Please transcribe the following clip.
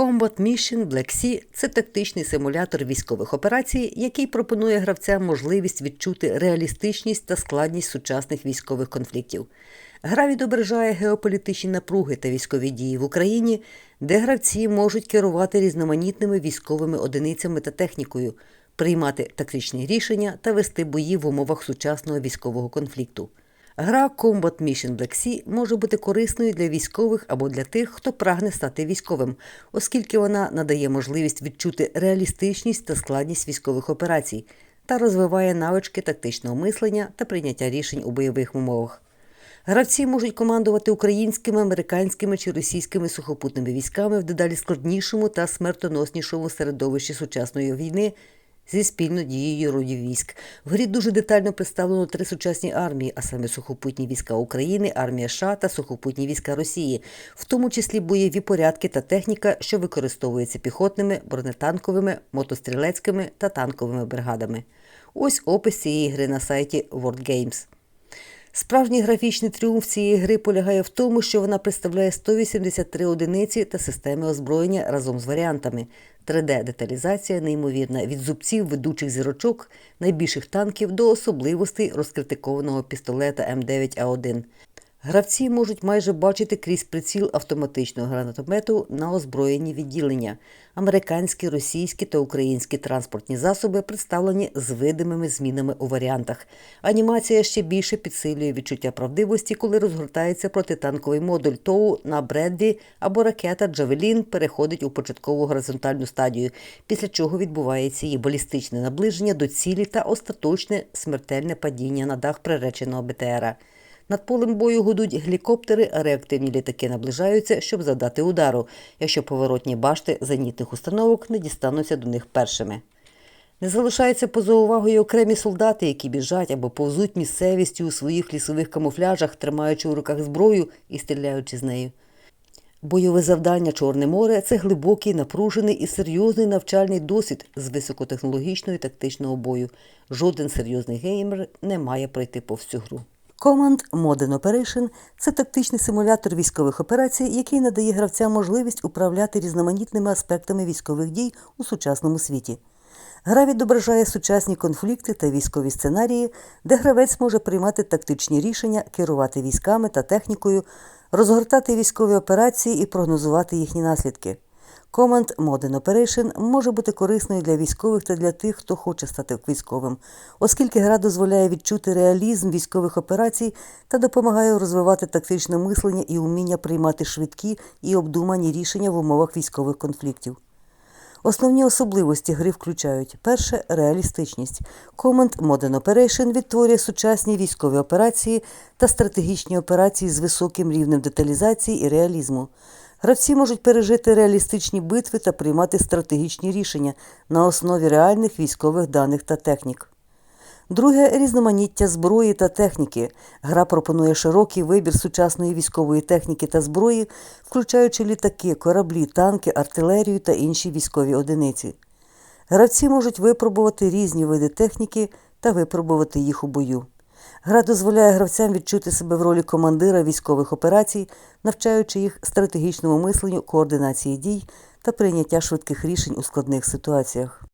Combat Mission Black Sea – це тактичний симулятор військових операцій, який пропонує гравцям можливість відчути реалістичність та складність сучасних військових конфліктів. Гра відображає геополітичні напруги та військові дії в Україні, де гравці можуть керувати різноманітними військовими одиницями та технікою, приймати тактичні рішення та вести бої в умовах сучасного військового конфлікту. Гра Combat Mission Black Sea може бути корисною для військових або для тих, хто прагне стати військовим, оскільки вона надає можливість відчути реалістичність та складність військових операцій та розвиває навички тактичного мислення та прийняття рішень у бойових умовах. Гравці можуть командувати українськими, американськими чи російськими сухопутними військами в дедалі складнішому та смертоноснішому середовищі сучасної війни зі спільно дією родів військ. В грі дуже детально представлено три сучасні армії, а саме сухопутні війська України, армія США та сухопутні війська Росії, в тому числі бойові порядки та техніка, що використовується піхотними, бронетанковими, мотострілецькими та танковими бригадами. Ось опис цієї гри на сайті World Games. Справжній графічний тріумф цієї гри полягає в тому, що вона представляє 183 одиниці та системи озброєння разом з варіантами. 3D-деталізація неймовірна від зубців ведучих зірочок, найбільших танків до особливостей розкритикованого пістолета М9А1. Гравці можуть майже бачити крізь приціл автоматичного гранатомету на озброєні відділення. Американські, російські та українські транспортні засоби представлені з видимими змінами у варіантах. Анімація ще більше підсилює відчуття правдивості, коли розгортається протитанковий модуль ТОУ на Бредлі або ракета Джавелін переходить у початкову горизонтальну стадію, після чого відбувається її балістичне наближення до цілі та остаточне смертельне падіння на дах приреченого БТРа. Над полем бою гудуть гелікоптери, а реактивні літаки наближаються, щоб завдати удару, якщо поворотні башти зенітних установок не дістануться до них першими. Не залишаються поза увагою окремі солдати, які біжать або повзуть місцевістю у своїх лісових камуфляжах, тримаючи у руках зброю і стріляючи з нею. Бойове завдання Чорне море це глибокий, напружений і серйозний навчальний досвід з високотехнологічного і тактичного бою. Жоден серйозний геймер не має пройти повз цю гру. Command Modern Operation – це тактичний симулятор військових операцій, який надає гравцям можливість управляти різноманітними аспектами військових дій у сучасному світі. Гра відображає сучасні конфлікти та військові сценарії, де гравець може приймати тактичні рішення, керувати військами та технікою, розгортати військові операції і прогнозувати їхні наслідки. Command Modern Operation може бути корисною для військових та для тих, хто хоче стати військовим, оскільки гра дозволяє відчути реалізм військових операцій та допомагає розвивати тактичне мислення і уміння приймати швидкі і обдумані рішення в умовах військових конфліктів. Основні особливості гри включають перше реалістичність. Command Modern Operation відтворює сучасні військові операції та стратегічні операції з високим рівнем деталізації і реалізму. Гравці можуть пережити реалістичні битви та приймати стратегічні рішення на основі реальних військових даних та технік. Друге різноманіття зброї та техніки. Гра пропонує широкий вибір сучасної військової техніки та зброї, включаючи літаки, кораблі, танки, артилерію та інші військові одиниці. Гравці можуть випробувати різні види техніки та випробувати їх у бою. Гра дозволяє гравцям відчути себе в ролі командира військових операцій, навчаючи їх стратегічному мисленню, координації дій та прийняття швидких рішень у складних ситуаціях.